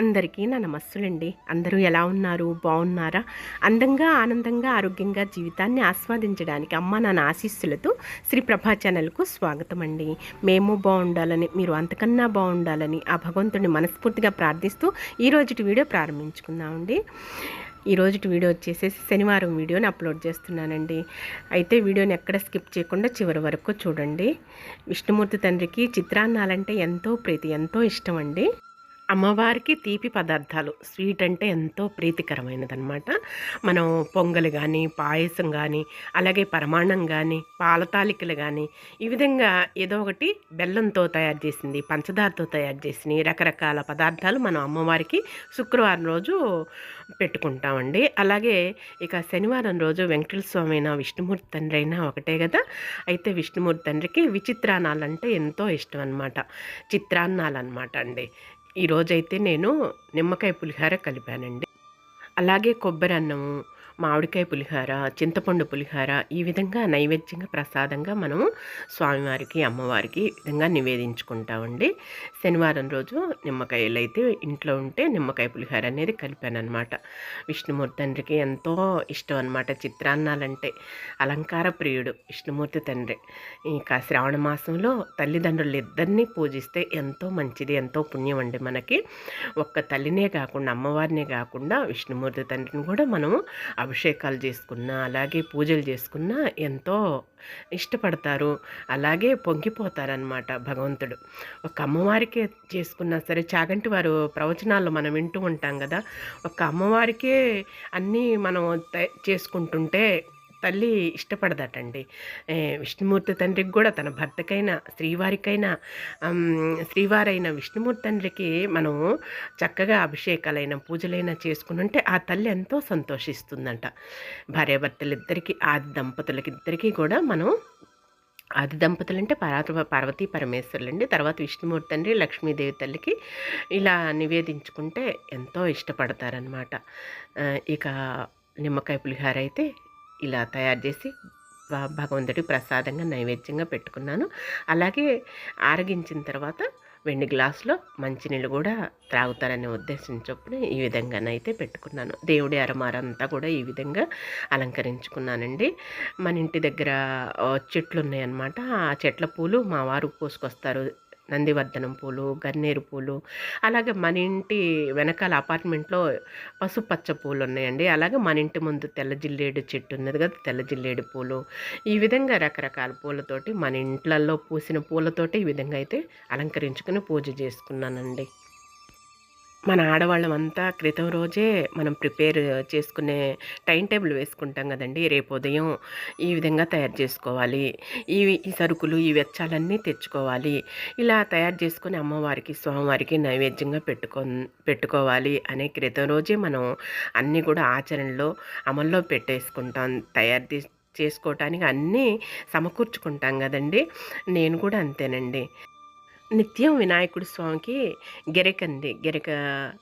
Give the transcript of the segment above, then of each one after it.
అందరికీ నా నమస్సులండి. అందరూ ఎలా ఉన్నారు? బాగున్నారా అందంగా ఆనందంగా ఆరోగ్యంగా జీవితాన్ని ఆస్వాదించడానికి అమ్మ నాన్న ఆశీస్సులతో శ్రీ ప్రభా ఛానల్కు స్వాగతం అండి మేము బాగుండాలని మీరు అంతకన్నా బాగుండాలని ఆ భగవంతుడిని మనస్ఫూర్తిగా ప్రార్థిస్తూ ఈ రోజుటి వీడియో ప్రారంభించుకుందామండి. ఈ రోజుటి వీడియో వచ్చేసేసి శనివారం వీడియోని అప్లోడ్ చేస్తున్నానండి. అయితే వీడియోని ఎక్కడ స్కిప్ చేయకుండా చివరి వరకు చూడండి. విష్ణుమూర్తి తండ్రికి చిత్రాన్నాలంటే ఎంతో ప్రీతి ఎంతో ఇష్టం అండి అమ్మవారికి తీపి పదార్థాలు స్వీట్ అంటే ఎంతో ప్రీతికరమైనదనమాట మనం పొంగలు కానీ పాయసం కానీ అలాగే పరమాణం కానీ పాలతాలికలు కానీ ఈ విధంగా ఏదో ఒకటి బెల్లంతో తయారు చేసింది పంచదారతో తయారు చేసింది రకరకాల పదార్థాలు మనం అమ్మవారికి శుక్రవారం రోజు పెట్టుకుంటామండి. అలాగే ఇక శనివారం రోజు వెంకటేశ్వర స్వామి అయినా విష్ణుమూర్తి తండ్రి అయినా ఒకటే కదా? అయితే విష్ణుమూర్తి తండ్రికి విచిత్రాన్నాలు అంటే ఎంతో ఇష్టం అనమాట చిత్రాన్నాలు అనమాట అండి. ఈరోజైతే నేను నిమ్మకాయ పులిహార కలిపానండి. అలాగే కొబ్బరి అన్నము మామిడికాయ పులిహార చింతపండు పులిహార ఈ విధంగా నైవేద్యంగా ప్రసాదంగా మనము స్వామివారికి అమ్మవారికి ఈ విధంగా నివేదించుకుంటామండి. శనివారం రోజు నిమ్మకాయలు అయితే ఇంట్లో ఉంటే నిమ్మకాయ పులిహార అనేది కలిపాను అనమాట విష్ణుమూర్తి తండ్రికి ఎంతో ఇష్టం అనమాట చిత్రాన్నాలంటే. అలంకార ప్రియుడు విష్ణుమూర్తి తండ్రి. ఇంకా శ్రావణ మాసంలో తల్లిదండ్రులు ఇద్దరిని పూజిస్తే ఎంతో మంచిది ఎంతో పుణ్యం అండి మనకి. ఒక్క తల్లినే కాకుండా అమ్మవారినే కాకుండా విష్ణుమూర్తి తండ్రిని కూడా మనము అభిషేకాలు చేసుకున్నా అలాగే పూజలు చేసుకున్నా ఎంతో ఇష్టపడతారు. అలాగే పొంగిపోతారనమాట భగవంతుడు. ఒక అమ్మవారికే చేసుకున్నా సరే చాగంటి వారు ప్రవచనాల్లో మనం వింటూ ఉంటాం కదా ఒక అమ్మవారికే అన్నీ మనం చేసుకుంటుంటే తల్లి ఇష్టపడదటండి. విష్ణుమూర్తి తండ్రికి కూడా తన భర్తకైనా శ్రీవారికైనా శ్రీవారైన విష్ణుమూర్తి తండ్రికి మనం చక్కగా అభిషేకాలైన పూజలైనా చేసుకుని ఉంటే ఆ తల్లి ఎంతో సంతోషిస్తుందంట. భార్యాభర్తలిద్దరికీ ఆది దంపతులకి ఇద్దరికీ కూడా మనం ఆది దంపతులు అంటే పార్వ పార్వతీ పరమేశ్వరులండి. తర్వాత విష్ణుమూర్తి తండ్రి లక్ష్మీదేవి తల్లికి ఇలా నివేదించుకుంటే ఎంతో ఇష్టపడతారనమాట ఇక నిమ్మకాయ పులిహార అయితే ఇలా తయారు చేసి భగవంతుడికి భగవంతుడి ప్రసాదంగా నైవేద్యంగా పెట్టుకున్నాను. అలాగే ఆరగించిన తర్వాత వెండి గ్లాసులో మంచినీళ్ళు కూడా త్రాగుతారనే ఉద్దేశం చొప్పున ఈ విధంగానైతే పెట్టుకున్నాను. దేవుడి అరమారంతా కూడా ఈ విధంగా అలంకరించుకున్నానండి. మన ఇంటి దగ్గర చెట్లు ఉన్నాయన్నమాట ఆ చెట్ల పూలు మా వారు కోసుకొస్తారు. నందివర్ధనం పూలు గన్నేరు పూలు అలాగే మన ఇంటి వెనకాల అపార్ట్మెంట్లో పసుపచ్చ పూలు ఉన్నాయండి అలాగే మన ఇంటి ముందు తెల్ల జిల్లేడు చెట్టు ఉన్నది కదా తెల్ల జిల్లేడు పూలు. ఈ విధంగా రకరకాల పూలతోటి మన ఇంట్లల్లో పూసిన పూలతోటి ఈ విధంగా అయితే అలంకరించుకుని పూజ చేసుకున్నానండి. మన ఆడవాళ్ళం అంతా క్రితం రోజే మనం ప్రిపేర్ చేసుకునే టైం టేబుల్ వేసుకుంటాం కదండి. రేపు ఉదయం ఈ విధంగా తయారు చేసుకోవాలి. ఈ ఈ సరుకులు ఈ వెచ్చాలన్నీ తెచ్చుకోవాలి. ఇలా తయారు చేసుకుని అమ్మవారికి స్వామివారికి నైవేద్యంగా పెట్టుకో పెట్టుకోవాలి అనే క్రితం రోజే మనం అన్నీ కూడా ఆచరణలో అమల్లో పెట్టేసుకుంటాం. తయారు చేసుకోవటానికి అన్నీ సమకూర్చుకుంటాం కదండి. నేను కూడా అంతేనండి. నిత్యం వినాయకుడి స్వామికి గెరకంది. గెరక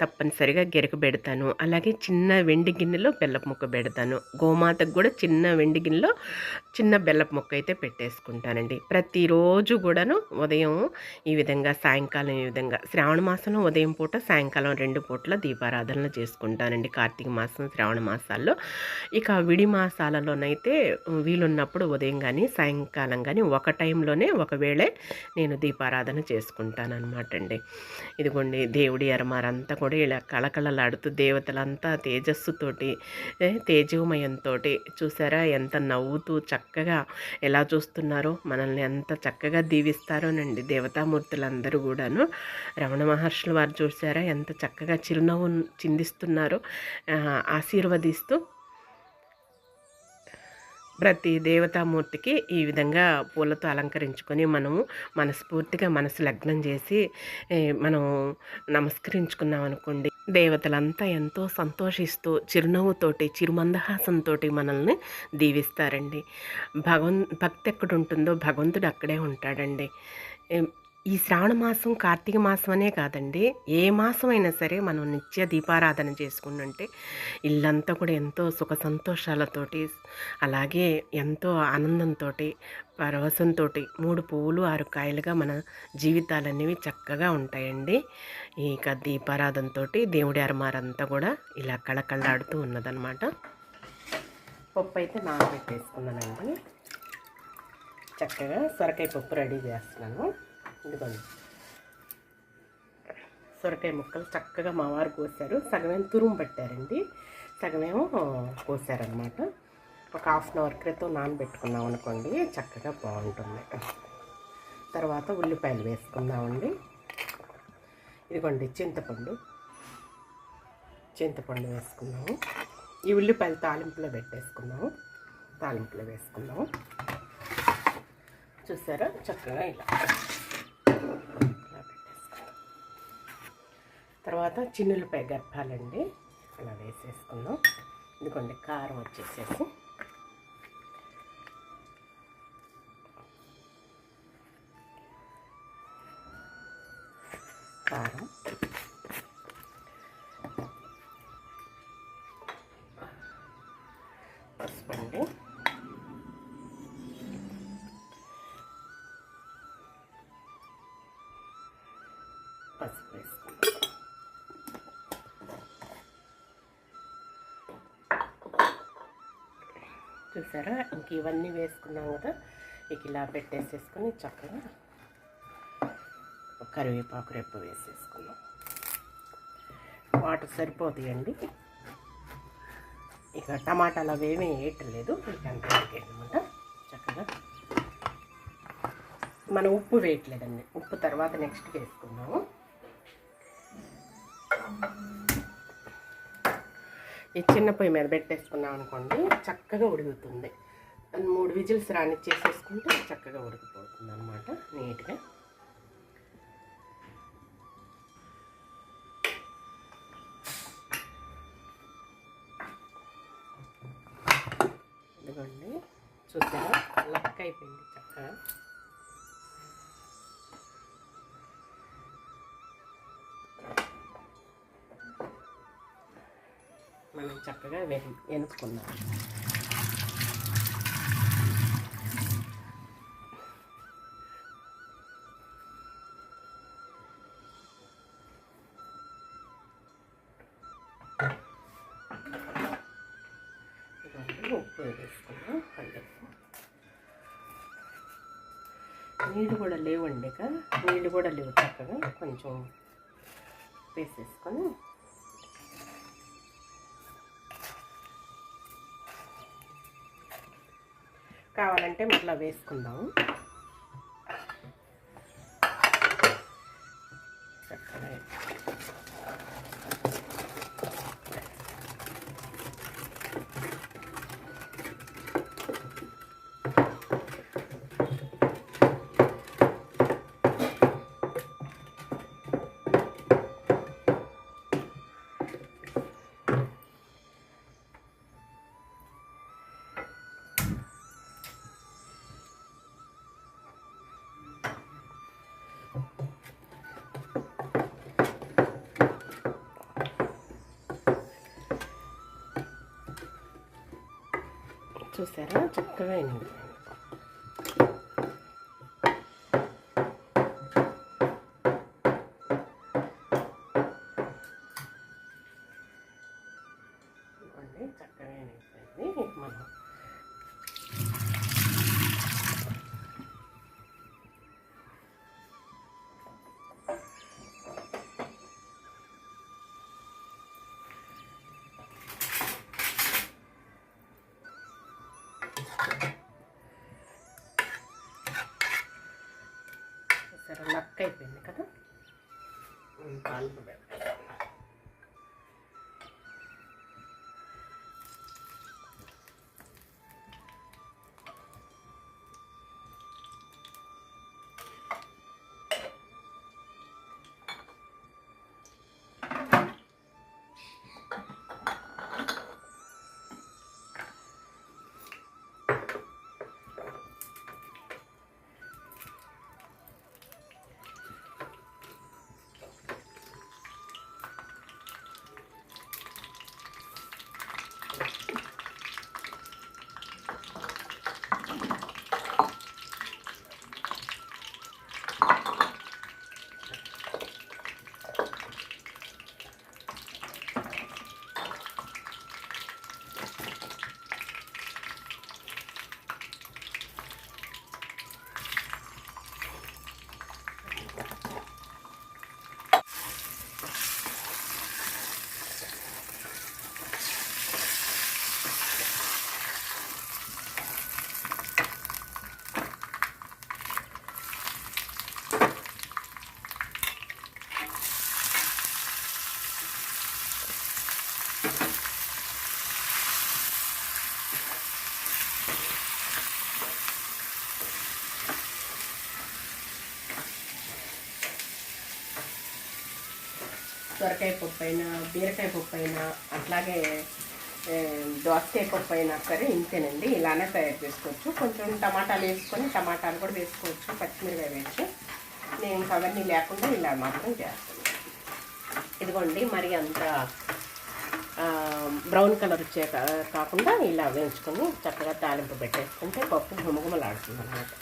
తప్పనిసరిగా గెరక పెడతాను. అలాగే చిన్న వెండి గిన్నెలో బెల్లపు ముక్క పెడతాను. గోమాతకు కూడా చిన్న వెండి గిన్నెలో చిన్న బెల్లపు ముక్క అయితే పెట్టేసుకుంటానండి. ప్రతిరోజు కూడాను ఉదయం ఈ విధంగా సాయంకాలం ఈ విధంగా శ్రావణ మాసంలో ఉదయం పూట సాయంకాలం రెండు పూట్ల దీపారాధనలు చేసుకుంటానండి. కార్తీక మాసం శ్రావణ మాసాల్లో. ఇక విడి మాసాలలోనైతే వీలున్నప్పుడు ఉదయం కానీ సాయంకాలం కానీ ఒక టైంలోనే ఒకవేళ నేను దీపారాధన చేస్తాను. చేసుకుంటానన్నమాట అండి ఇదిగోండి దేవుడి ఎరమారంతా కూడా ఇలా కళకళలాడుతూ దేవతలంతా తేజస్సుతోటి తేజోమయంతో చూసారా ఎంత నవ్వుతూ చక్కగా ఎలా చూస్తున్నారో మనల్ని ఎంత చక్కగా దీవిస్తారోనండి దేవతామూర్తులందరూ కూడాను. రమణ మహర్షులు వారు చూసారా ఎంత చక్కగా చిరునవ్వు చిందిస్తున్నారో ఆశీర్వదిస్తూ ప్రతి దేవతామూర్తికి ఈ విధంగా పూలతో అలంకరించుకొని మనము మనస్ఫూర్తిగా మనసు లగ్నం చేసి మనం నమస్కరించుకున్నాం అనుకోండి దేవతలంతా ఎంతో సంతోషిస్తూ చిరునవ్వుతోటి చిరుమందహాసంతో మనల్ని దీవిస్తారండి. భగవన్ భక్తి ఎక్కడ ఉంటుందో భగవంతుడు అక్కడే ఉంటాడండి. ఈ శ్రావణ మాసం కార్తీక మాసం అనే కాదండి. ఏ మాసం అయినా సరే మనం నిత్య దీపారాధన చేసుకుంటుంటే ఇల్లంతా కూడా ఎంతో సుఖ సంతోషాలతోటి అలాగే ఎంతో ఆనందంతో పరవశంతో మూడు పువ్వులు ఆరు కాయలుగా మన జీవితాలు అనేవి చక్కగా ఉంటాయండి. ఇక దీపారాధనతో దేవుడి అరమారంతా కూడా ఇలా కళకళలాడుతూ ఉన్నదనమాట పప్పు అయితే నానబెట్టేసుకున్నానండి. చక్కగా సొరకాయ పప్పు రెడీ చేస్తున్నాను. ఇదిగోండి సొరకాయ ముక్కలు చక్కగా మా వారు కోసారు. సగమేం తురుము పెట్టారండి. సగమేమో కోసారనమాట ఒక హాఫ్ అన్ అవర్ క్రితం నానబెట్టుకున్నాం అనుకోండి చక్కగా బాగుంటుంది. తర్వాత ఉల్లిపాయలు వేసుకుందామండి. ఇదిగోండి చింతపండు. చింతపండు వేసుకున్నాము. ఈ ఉల్లిపాయలు తాలింపులో పెట్టేసుకున్నాము. తాలింపులో వేసుకున్నాము. చూసారా? చక్కగా ఇలా పెట్టేసుకున్నాం తర్వాత చిన్నులపై గర్భాలండి. అలా వేసేసుకుందాం. ఎందుకంటే కారం వచ్చేసేసి. కారం. పసుపండి. పసుపు వేసుకుందాం. చూసారా? ఇంక ఇవన్నీ వేసుకున్నాం కదా. ఇక ఇలా పెట్టేసేసుకొని చక్కగా కరివేపాకు రెప్ప వేసేసుకున్నాం. వాటర్ సరిపోతాయండి. ఇక టమాటాలు అవేమీ వేయట్లేదు. ఇక అంతే అనమాట చక్కగా మనం ఉప్పు వేయట్లేదండి. ఉప్పు తర్వాత నెక్స్ట్ వేసుకున్నాము ఈ చిన్న పొయ్యి మీద పెట్టేసుకున్నాం అనుకోండి చక్కగా ఉడుకుతుంది. మూడు విజిల్స్ రానిచ్చేసేసుకుంటే చక్కగా ఉడికిపోతుంది అనమాట నీట్గా. ఇదిగోండి చూసారా? లక్క అయిపోయింది చక్కగా. చక్కగా వె ఉప్పు వేసుకున్నాం నీళ్ళు కూడా లేవండి ఇక. నీళ్ళు కూడా లేవు చక్కగా. కొంచెం వేసేసుకొని కావాలంటే మళ్ళీ వేసుకుందాము చక్కగా చూసారా? చక్కగా అయింది. అయిపోయింది కదా? ఉమ్, సొరకాయ పప్పు అయినా బీరకాయ పప్పు అయినా అట్లాగే దోసకాయ పప్పు అయినా సరే ఇంతేనండి. ఇలానే తయారు చేసుకోవచ్చు. కొంచెం టమాటాలు వేసుకొని టమాటాలు కూడా వేసుకోవచ్చు. పచ్చిమిరకాయ వేసి నేను ఇంకా అవన్నీ లేకుండా ఇలా మాత్రం చేస్తాను. ఇదిగోండి మరి అంత బ్రౌన్ కలర్ వచ్చే కా- కాకుండా ఇలా వేయించుకొని చక్కగా తాలింపు పెట్టేసుకుంటే పప్పు గుమగుమలాడుతుంది అన్నమాట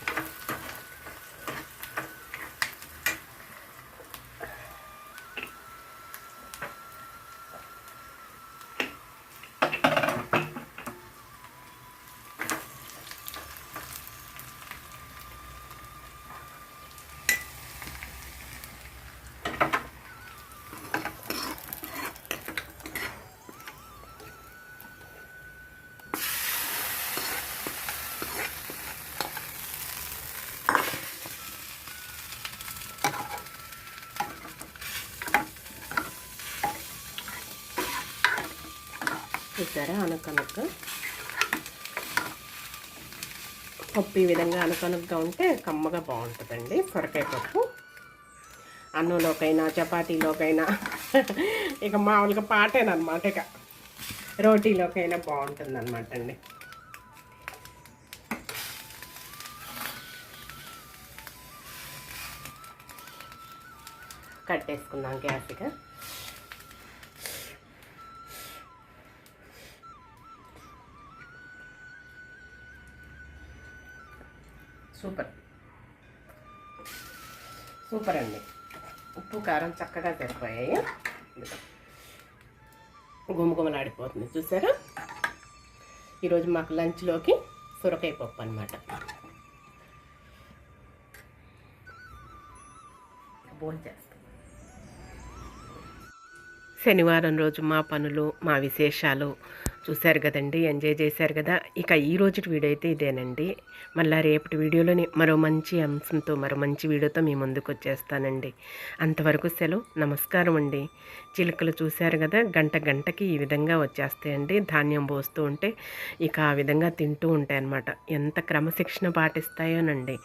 చూసారా? అనకనక. పప్పు ఈ విధంగా అనకనకగా ఉంటే కమ్మగా బాగుంటుందండి. సొరకాయ పప్పు. అన్నంలోకైనా చపాతీలోకైనా. ఇక మామూలుగా పాటేనమాట ఇక. రోటీలోకైనా బాగుంటుంది అనమాట అండి. కట్టేసుకుందాం గ్యాస్గా సూపర్. సూపర్ అండి. ఉప్పు కారం చక్కగా సరిపోయాయి. గుమగుమలాడిపోతుంది చూసారా? ఈరోజు మాకు లంచ్లోకి సొరకాయ పప్పు అనమాట భోంచేస్తాం శనివారం రోజు మా పనులు మా విశేషాలు చూశారు కదండి ఎంజాయ్ చేశారు కదా. ఇక ఈ రోజు వీడియో అయితే ఇదేనండి. మళ్ళీ రేపటి వీడియోలోని మరో మంచి అంశంతో మరో మంచి వీడియోతో మీ ముందుకు వచ్చేస్తానండి. అంతవరకు సెలవు నమస్కారం అండి. చిలుకలు చూశారు కదా గంట గంటకి ఈ విధంగా వచ్చేస్తాయండి. ధాన్యం పోస్తూ ఉంటే ఇక ఆ విధంగా తింటూ ఉంటాయి అన్నమాట. ఎంత క్రమశిక్షణ పాటిస్తాయోనండి.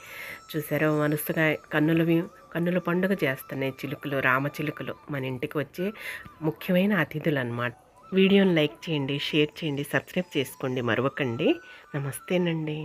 చూసారో మనసుగా కన్నులు కన్నుల పండుగ చేస్తున్నాయి చిలుకలు రామచిలుకలు మన ఇంటికి వచ్చే ముఖ్యమైన అతిథులు అన్నమాట వీడియోని లైక్ చేయండి షేర్ చేయండి సబ్స్క్రైబ్ చేసుకోండి మరవకండి. నమస్తేనండి.